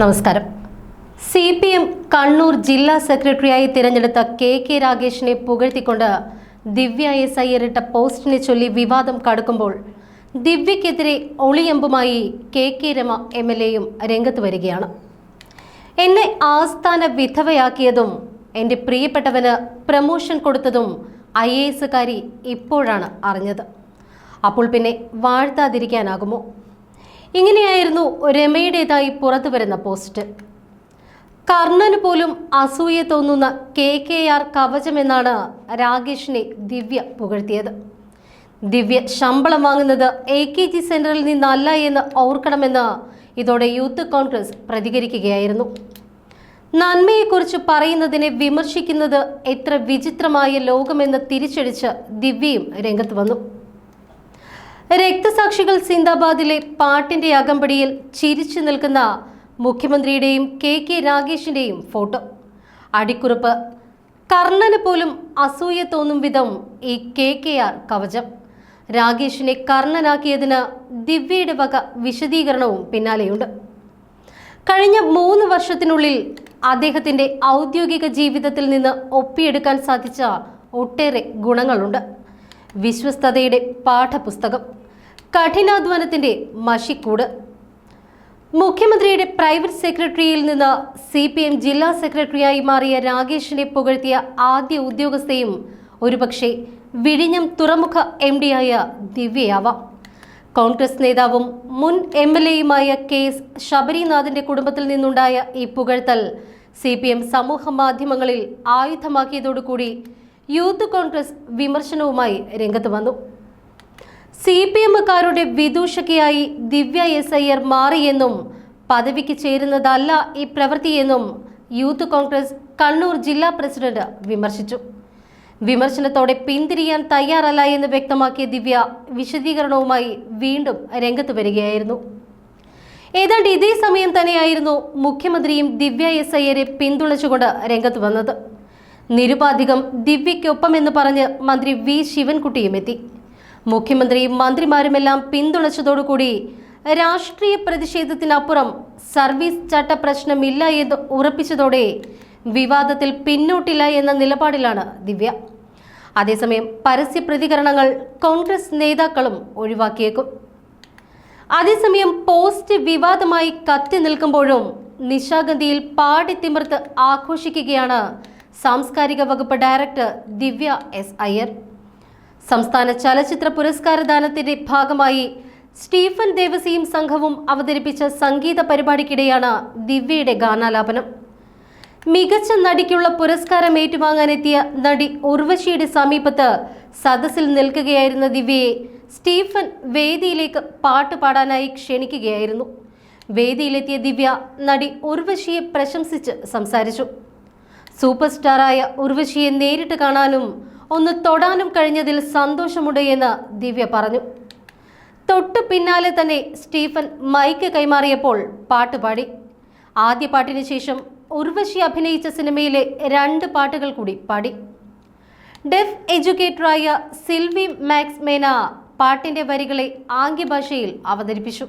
നമസ്കാരം. C P M Kannur ജില്ലാ സെക്രട്ടറിയായി തിരഞ്ഞെടുത്ത കെ കെ രാഗേഷിനെ പുകഴ്ത്തിക്കൊണ്ട് ദിവ്യ എസ് ഐ ഇരട്ട പോസ്റ്റിനെ ചൊല്ലി വിവാദം കടുക്കുമ്പോൾ ദിവ്യക്കെതിരെ ഒളിയമ്പുമായി K K Rama M L എയും രംഗത്ത് വരികയാണ്. എന്നെ ആസ്ഥാന വിധവയാക്കിയതും എന്റെ പ്രിയപ്പെട്ടവന് പ്രമോഷൻ കൊടുത്തതും ഐ എ എസുകാരി ഇപ്പോഴാണ് അറിഞ്ഞത്. അപ്പോൾ പിന്നെ വാഴ്ത്താതിരിക്കാനാകുമോ? ഇങ്ങനെയായിരുന്നു രമയുടേതായി പുറത്തു വരുന്ന പോസ്റ്റ്. കർണന് പോലും അസൂയ തോന്നുന്ന കെ കെ ആർ കവചമെന്നാണ് രാകേഷിനെ ദിവ്യ പുകഴ്ത്തിയത്. ദിവ്യ ശമ്പളം വാങ്ങുന്നത് എ കെ ജി സെന്ററിൽ നിന്നല്ല എന്ന് ഓർക്കണമെന്ന് ഇതോടെ യൂത്ത് കോൺഗ്രസ് പ്രതികരിക്കുകയായിരുന്നു. നന്മയെക്കുറിച്ച് പറയുന്നതിനെ വിമർശിക്കുന്നത് എത്ര വിചിത്രമായ ലോകമെന്ന് തിരിച്ചടിച്ച് ദിവ്യയും രംഗത്ത് വന്നു. രക്തസാക്ഷികൾ സിന്ദാബാദിലെ പാട്ടിന്റെ അകമ്പടിയിൽ ചിരിച്ചു നിൽക്കുന്ന മുഖ്യമന്ത്രിയുടെയും കെ കെ രാഗേഷിന്റെയും ഫോട്ടോ. അടിക്കുറിപ്പ് കർണന് പോലും അസൂയ തോന്നും വിധം ഈ കെ കെ ആർ കവചം. രാഗേഷിനെ കർണനാക്കിയതിന് ദിവ്യയുടെ വക വിശദീകരണവും പിന്നാലെയുണ്ട്. കഴിഞ്ഞ മൂന്ന് വർഷത്തിനുള്ളിൽ അദ്ദേഹത്തിന്റെ ഔദ്യോഗിക ജീവിതത്തിൽ നിന്ന് ഒപ്പിയെടുക്കാൻ സാധിച്ച ഒട്ടേറെ ഗുണങ്ങളുണ്ട്. വിശ്വസ്തതയുടെ പാഠപുസ്തകം കഠിനാധ്വാനത്തിന്റെ മഷിക്കൂട്. മുഖ്യമന്ത്രിയുടെ പ്രൈവറ്റ് സെക്രട്ടറിയിൽ നിന്ന് സി പി എം ജില്ലാ സെക്രട്ടറിയായി മാറിയ രാകേഷിനെ പുകഴ്ത്തിയ ആദ്യ ഉദ്യോഗസ്ഥയും ഒരുപക്ഷെ വിഴിഞ്ഞം തുറമുഖ എം ഡിയായ ദിവ്യയാവാം. കോൺഗ്രസ് നേതാവും മുൻ എം എൽ എയുമായ കെ എസ് ശബരിനാഥിന്റെ കുടുംബത്തിൽ നിന്നുണ്ടായ ഈ പുകഴ്ത്തൽ സി പി എം സമൂഹ മാധ്യമങ്ങളിൽ ആയുധമാക്കിയതോടുകൂടി യൂത്ത് കോൺഗ്രസ് വിമർശനവുമായി രംഗത്ത് വന്നു. സി പി എമ്മുകാരുടെ വിദൂഷകയായി ദിവ്യ എസ് അയ്യർ മാറിയെന്നും പദവിക്ക് ചേരുന്നതല്ല ഈ പ്രവൃത്തിയെന്നും യൂത്ത് കോൺഗ്രസ് കണ്ണൂർ ജില്ലാ പ്രസിഡന്റ് വിമർശിച്ചു. വിമർശനത്തോടെ പിന്തിരിയാൻ തയ്യാറല്ല എന്ന് വ്യക്തമാക്കിയ ദിവ്യ വിശദീകരണവുമായി വീണ്ടും രംഗത്ത് വരികയായിരുന്നു. ഏതാണ്ട് ഇതേ സമയം തന്നെയായിരുന്നു മുഖ്യമന്ത്രിയും ദിവ്യ എസ് അയ്യരെ പിന്തുണച്ചുകൊണ്ട് രംഗത്ത് വന്നത്. നിരുപാധികം ദിവ്യയ്ക്കൊപ്പം എന്ന് പറഞ്ഞ് മന്ത്രി വി ശിവൻകുട്ടിയും എത്തി. മുഖ്യമന്ത്രിയും മന്ത്രിമാരുമെല്ലാം പിന്തുണച്ചതോടുകൂടി രാഷ്ട്രീയ പ്രതിഷേധത്തിനപ്പുറം സർവീസ് ചട്ട പ്രശ്നമില്ല എന്ന് ഉറപ്പിച്ചതോടെ വിവാദത്തിൽ പിന്നോട്ടില്ല എന്ന നിലപാടിലാണ് ദിവ്യ. അതേസമയം പരസ്യ പ്രതികരണങ്ങൾ കോൺഗ്രസ് നേതാക്കളും ഒഴിവാക്കിയേക്കും. അതേസമയം പോസ്റ്റ് വിവാദമായി കത്തി നിൽക്കുമ്പോഴും നിശാഗന്ധിയിൽ പാടിത്തിമിർത്ത് ആഘോഷിക്കുകയാണ് സാംസ്കാരിക വകുപ്പ് ഡയറക്ടർ ദിവ്യ എസ് അയ്യർ. സംസ്ഥാന ചലച്ചിത്ര പുരസ്കാരദാനത്തിന്റെ ഭാഗമായി സ്റ്റീഫൻ ദേവസിയും സംഘവും അവതരിപ്പിച്ച സംഗീത പരിപാടിക്കിടെയാണ് ദിവ്യയുടെ ഗാനാലാപനം. മികച്ച നടിക്കുള്ള പുരസ്കാരം ഏറ്റുവാങ്ങാനെത്തിയ നടി ഉർവശിയുടെ സമീപത്ത് സദസ്സിൽ നിൽക്കുകയായിരുന്ന ദിവ്യയെ സ്റ്റീഫൻ വേദിയിലേക്ക് പാട്ട് പാടാനായി ക്ഷണിക്കുകയായിരുന്നു. വേദിയിലെത്തിയ ദിവ്യ നടി ഉർവശിയെ പ്രശംസിച്ച് സംസാരിച്ചു. സൂപ്പർ സ്റ്റാറായ ഉർവശിയെ നേരിട്ട് കാണാനും ഒന്ന് തൊടാനും കഴിഞ്ഞതിൽ സന്തോഷമുണ്ട് എന്ന് ദിവ്യ പറഞ്ഞു. തൊട്ടു പിന്നാലെ തന്നെ സ്റ്റീഫൻ മൈക്ക് കൈമാറിയപ്പോൾ പാട്ടുപാടി ആദ്യ പാട്ടിന് ശേഷം ഉർവശി അഭിനയിച്ച സിനിമയിലെ രണ്ട് പാട്ടുകൾ കൂടി പാടി. ഡെഫ് എഡ്യൂക്കേറ്ററായ സിൽവി മാക്സ് മേന പാട്ടിന്റെ വരികളെ ആംഗ്യഭാഷയിൽ അവതരിപ്പിച്ചു.